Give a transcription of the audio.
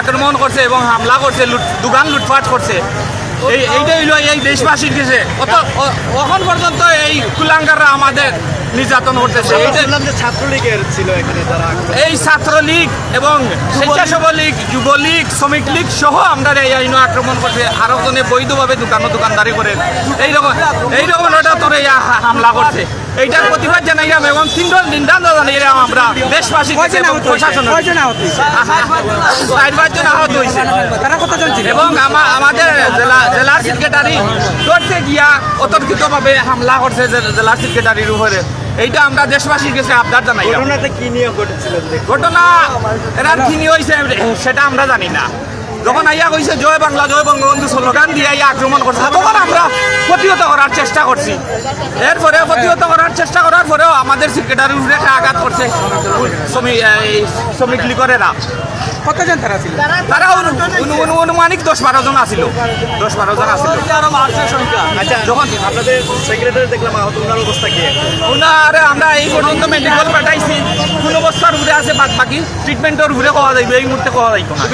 আক্রমণ করছে এবং হামলা করছে দোকান লুটপাট করছে। এই এইটাই হইল এই দেশবাসীর কাছে। অত এখন পর্যন্ত এই কুলাঙ্গাররা আমাদের নির্যাতন করতেছে ছাত্রলীগের ছিল এখানে তারা এই ছাত্রলীগ এবং স্বেচ্ছাসেবক যুবলীগ শ্রমিক লীগ সহ আমরা এই আইন আক্রমণ করছে। আরও জনে বৈধভাবে দোকান দোকানদারি করে। এইরকম এইরকম একটা তোরে হা- হামলা করছে। এইটার প্রতিবাদ জানাইলাম এবং তিনজন নিন্দা জানাইলাম আমরা দেশবাসী প্রশাসন? চার পাঁচজন আহত হয়েছে। এবং আমা- আমাদের জেলা জেলার সেক্রেটারি ধরতে গিয়া অতর্কিতভাবে হামলা করছে জে- জেলার সেক্রেটারির উপরে। এইটা আমরা দেশবাসীর কাছে আবদার জানাই ঘটনাটা কি নিয়ে ঘটেছিল ঘটনা এরা কি নিয়ে হয়েছে সেটা আমরা জানি না। যখন আইয়া কইছে জয় বাংলা জয় বঙ্গবন্ধু স্লোগান দিয়ে আইয়া আক্রমণ করছে তখন আমরা প্রতিহত করার চেষ্টা করছি। এরপরে প্রতিহত করার চেষ্টা করার পরেও আমাদের সেক্রেটারির উপরে আঘাত করছে শ্রমিক শ্রমিক লীগরেরা কতজন তারা ছিল? তারা অনু- অনু- অনু- অনুমানিক দশ বারো জন আসিল দশ বারো জন আসিল আচ্ছা যখন- আপনাদের সেক্রেটারি দেখলাম ওনার অবস্থা কি? ওনার আমরা এই পর্যন্ত মেডিকেল পাঠাইছি। কোন অবস্থার উপরে আছে বাদ বাকি ট্রিটমেন্টের উপরে কোয়া যাইবে এই মুহূর্তে কোয়া যাইব না।